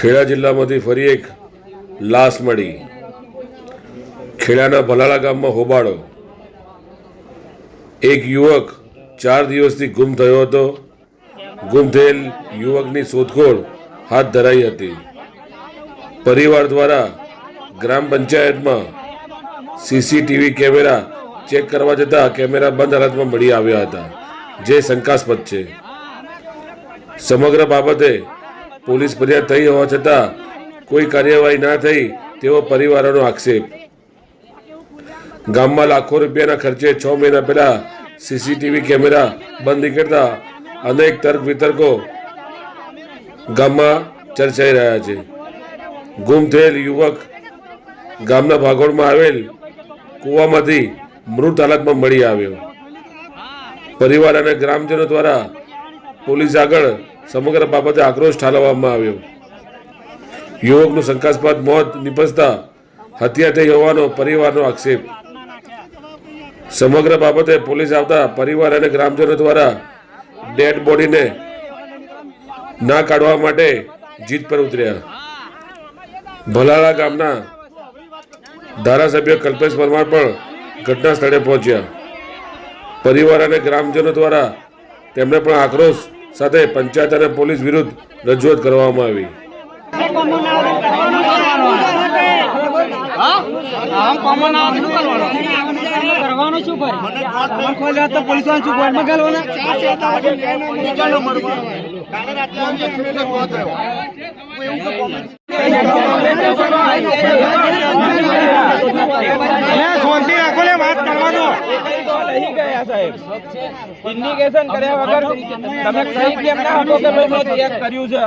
ખેડા જિલ્લામાંથી ફરી એક લાશ મળી. ખેડાના ભલાળા ગામમાં હોબાળો. એક યુવક ચાર દિવસથી ગુમ થયો હતો. ગુમ થયેલ યુવકની શોધખોળ હાથ ધરાઈ હતી. પરિવાર દ્વારા ગ્રામ પંચાયતમાં સીસીટીવી કેમેરા ચેક કરવા જતાં કેમેરા બંધ હાલતમાં મળી આવ્યા હતા. જે શંકાસ્પદ છે. સમગ્ર બાબતે પોલીસ ફરિયાદ થઈ હોવા છતાં કોઈ કાર્યવાહી ના થઈ તેવો પરિવારોનો આક્ષેપ. ગામમાં લાખો રૂપિયાના ખર્ચે છ મહિના પહેલા સીસીટીવી કેમેરા બંધ નીકળતા અનેક તર્ક વિતર્કો ગામમાં ચર્ચાઈ રહ્યા છે. ગુમ થયેલ યુવક ગામના ભાગોળમાં આવેલ કૂવામાંથી મૃત હાલતમાં મળી આવ્યો. પરિવાર અને ગ્રામજનો દ્વારા પોલીસ આગળ સમગ્ર બાબતે આક્રોશ ઠાલવવામાં આવ્યો. યુવકનું શંકાસ્પદ મોત નિપજતા હત્યા થઈ હોવાનો પરિવારનો આક્ષેપ. સમગ્ર બાબતે પોલીસ આવતા પરિવાર અને ગ્રામજનો દ્વારા ડેડ બોડીને ના કાઢવા માટે જીત પર ઉતર્યા. ભલાળા ગામના ધારાસભ્ય કલ્પેશ પરમાર પણ ઘટના સ્થળે પહોંચ્યા. પરિવાર અને ગ્રામજનો દ્વારા તેમણે પણ આક્રોશ સાથે પંચાયત અને પોલીસ વિરુદ્ધ રજૂઆત કરવામાં આવી. શાંતિ રાખો લે વાત કરવાનો ઇન્ડિકેશન કર્યા વગર તમે સહી કેમ ના આપો કે ભાઈ મેં ચેક કર્યું છે?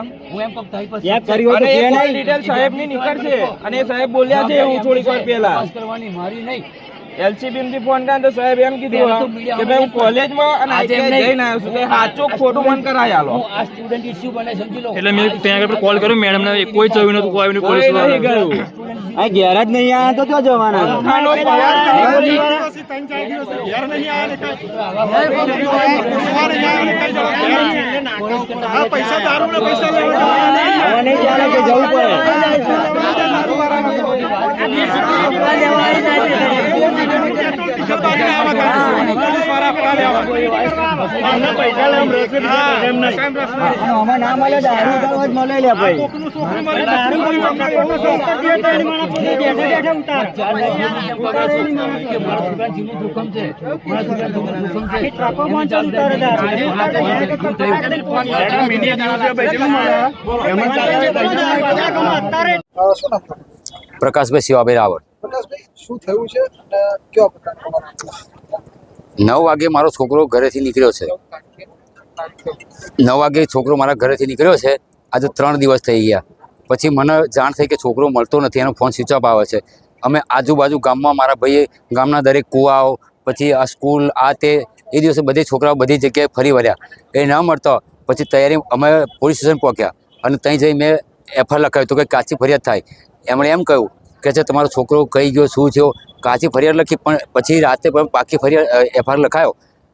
કર્યું અને ડિટેલ સાહેબની નીકળશે અને સાહેબ બોલ્યા છે હું થોડીક વાર પહેલા. એલસીબી થી ફોન કર્યો તો સાહેબ એમ કીધું કે ભાઈ હું કોલેજમાં અને આઈટીઆઈ જઈને આવ્યો છું કે સાચું ખોટું મને કરાય આલો એટલે મેં ત્યાં આગળ કોલ કર્યો મેડમ ને કોઈ જોયું નતું કોઈ આવીને નહીં પોલીસ ગયું આ ઘેર જ નહીં આયા તો ક્યાં જવાના પૈસા જવું પડે અને આમાં ના મળે દારૂ કરવા જ મળે લે ભાઈ પ્રકાશભાઈ શિવાભાઈ રાવળ. પ્રકાશભાઈ શું થયું છે? અને કયો નવ વાગે મારો છોકરો ઘરેથી નીકળ્યો છે. નવ વાગે છોકરો મારા ઘરેથી નીકળ્યો છે. આજે ત્રણ દિવસ થઈ ગયા. પછી મને જાણ થઈ કે છોકરો મળતો નથી, એનો ફોન સ્વિચ ઓફ આવે છે. અમે આજુબાજુ ગામમાં મારા ભાઈએ, ગામના દરેક કુવાઓ, પછી આ સ્કૂલ, આ તે, એ દિવસે બધી છોકરાઓ બધી જગ્યાએ ફરી વળ્યા. એ ન મળતો. પછી તૈયારી, અમે પોલીસ સ્ટેશન પહોંચ્યા. અને ત્યાં જઈ મેં એફઆઈઆર લખાવ્યું તો કે કાચી ફરિયાદ થાય. એમણે એમ કહ્યું કે છે, તમારો છોકરો કઈ ગયો, શું થયો? કાચી ફરિયાદ લખી, પણ પછી રાતે પણ પાકી ફરિયાદ એફઆઈઆર લખાયો.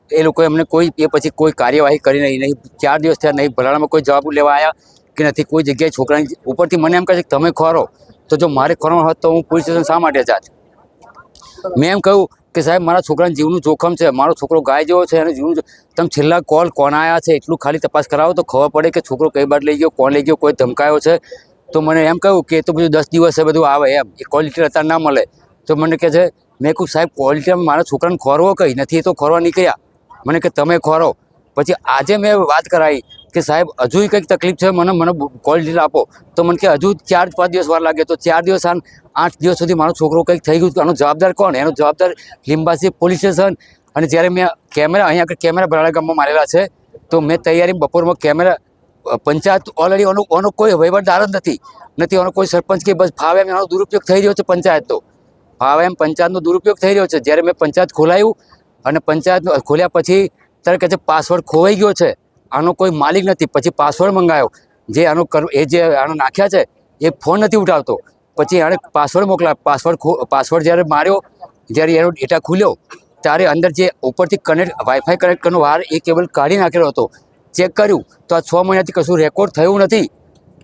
એ લોકોએ અમને કોઈ, એ પછી કોઈ કાર્યવાહી કરી નહીં નહીં, ચાર દિવસ થયા નહીં, ભલાણામાં કોઈ જવાબ લેવા આવ્યા કે નથી, કોઈ જગ્યાએ છોકરાની ઉપરથી મને એમ કહે છે કે, તમે ખોરો. તો જો મારે ખોરવાનું હોત તો હું પોલીસ સ્ટેશન શા માટે જાત? મેં એમ કહ્યું કે, સાહેબ, મારા છોકરાના જીવનું જોખમ છે, મારો છોકરો ગાય જેવો છે, અને જીવનું તમે છેલ્લા કોલ કોણ આવ્યા છે, એટલું ખાલી તપાસ કરાવો તો ખબર પડે કે છોકરો કઈ બાદ લઈ ગયો, કોણ લઈ ગયો, કોઈ ધમકાયો છે તો મને એમ કહ્યું કે તો બધું દસ દિવસે બધું આવે એમ. એ ક્વોલિટી અત્યારે ના મળે. તો મને કહે છે, મેં કહ્યું સાહેબ ક્વોલિટી મારા છોકરાને ખોરવો કંઈ? નથી તો ખોરવા નીકળ્યા. મને કે, તમે ખોરો. પછી આજે મેં વાત કરાવી કે, સાહેબ, હજુ કંઈક તકલીફ છે? મને મને ક્વોલિટી આપો. તો મને કે, હજુ ચાર પાંચ દિવસ વાર લાગે. તો ચાર દિવસ આઠ દિવસ સુધી મારો છોકરો કંઈક થઈ ગયું આનો જવાબદાર કોણ? એનો જવાબદાર લીંબાસી પોલીસ સ્ટેશન. અને જ્યારે મેં કેમેરા અહીંયા આગળ કેમેરા ભરાડા ગામમાં મારેલા છે, તો મેં તૈયારી બપોરમાં કેમેરા પંચાયત ઓલરેડી આનો આનો કોઈ વહીવટદાર જ નથી. નથી એનો કોઈ સરપંચ કે બસ ફાવે એમ એનો દુરુપયોગ થઈ રહ્યો છે પંચાયતનો ફાવે એમ પંચાયતનો દુરુપયોગ થઈ રહ્યો છે. જ્યારે મેં પંચાયત ખોલાયું અને પંચાયત ખોલ્યા પછી ત્યારે કહે છે પાસવર્ડ ખોવાઈ ગયો છે. આનો કોઈ માલિક નથી. પછી પાસવર્ડ મંગાવ્યો જે આનો એ જે આનો નાખ્યા છે, એ ફોન નથી ઉઠાવતો. પછી એણે પાસવર્ડ મોકલા પાસવર્ડ પાસવર્ડ જ્યારે માર્યો, જ્યારે એનો ડેટા ખુલ્યો, ત્યારે અંદર જે ઉપરથી કનેક્ટ વાઈફાઈ કનેક્ટ કરવાનો વાર એ કેબલ કાઢી નાખેલો હતો. ચેક કર્યું તો આ છ મહિનાથી કશું રેકોર્ડ થયું નથી.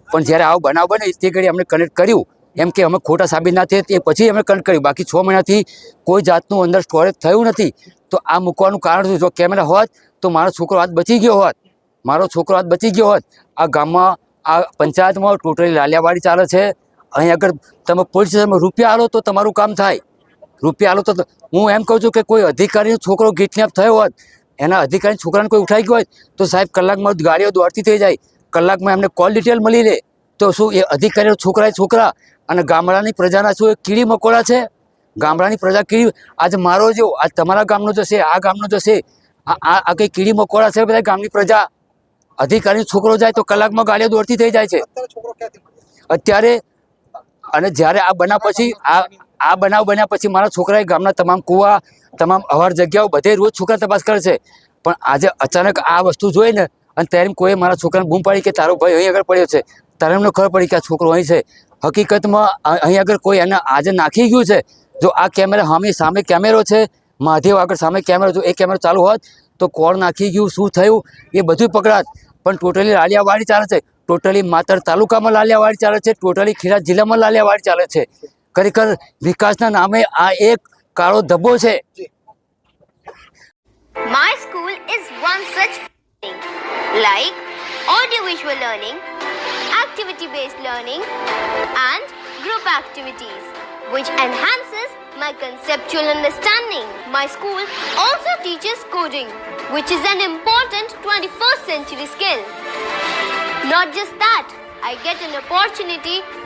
પણ જ્યારે આવો બનાવ બને તે ઘડી અમને કનેક્ટ કર્યું. એમ કે અમે ખોટા સાબિત ના થઈએ તે પછી અમે કનેક્ટ કર્યું. બાકી છ મહિનાથી કોઈ જાતનું અંદર સ્ટોરેજ થયું નથી. તો આ મૂકવાનું કારણ શું જો કેમેરા હોત, તો મારો છોકરો હાથ બચી ગયો હોત. મારો છોકરો હાથ બચી ગયો હોત. આ ગામમાં, આ પંચાયતમાં ટોટલી લાલિયાવાડી ચાલે છે. અહીં આગળ તમે પોલીસ સ્ટેશનમાં રૂપિયા આલો તો તમારું કામ થાય. રૂપિયા આલો તો હું એમ કહું છું કે કોઈ અધિકારીનો છોકરો કિડનેપ થયો હોત એના અધિકારી છોકરાને કોઈ ઉઠાઈ ગયો હોય તો સાહેબ કલાકમાં ગાડીઓ દોડતી થઈ જાય. કલાકમાં એમને કોલ ડિટેલ મળી લે તો શું એ અધિકારીઓ છોકરા છોકરા અને ગામડાની પ્રજાના શું એ કીડી મકોડા છે? ગામડાની પ્રજા કીડી આજે મારો જો આજ તમારા ગામનો જશે આ ગામનો જશે આ આ આ કંઈ કીડી મકોડા છે બધા ગામની પ્રજા? અધિકારી છોકરો જાય તો કલાકમાં ગાડીઓ દોડતી થઈ જાય છે. અત્યારે અને જ્યારે આ બના પછી આ આ બનાવ બન્યા પછી મારા છોકરાએ ગામના તમામ કુવા, તમામ અવાર જગ્યાઓ બધે રોજ છોકરા તપાસ કરે છે. પણ આજે અચાનક આ વસ્તુ જોઈ ને અને ત્યારે કોઈ મારા છોકરાને બૂમ પાડી કે તારો ભાઈ અહીં આગળ પડ્યો છે. ત્યારે એમને ખબર પડી કે આ છોકરો અહીં છે. હકીકતમાં અહીં આગળ કોઈ એને આજે નાખી ગયું છે? જો આ કેમેરા સામે સામે કેમેરો છે માધેવ આગળ સામે કેમેરો જો એ કેમેરો ચાલુ હોત, તો કોણ નાખી ગયું, શું થયું, એ બધું પકડાત. પણ ટોટલી લાલિયાવાડી ચાલે છે. ટોટલી માતર તાલુકામાં લાલિયાવાડી ચાલે છે, ટોટલી ખેડા જિલ્લામાં લાલિયાવાડી ચાલે છે. ખરેખર વિકાસના નામે આ એક કાળો ધબ્બો છે My school is one such thing like audiovisual learning, activity based learning, and group activities, which enhances my conceptual understanding. My school also teaches coding, which is an important 21st century skill. Not just that, I get an opportunity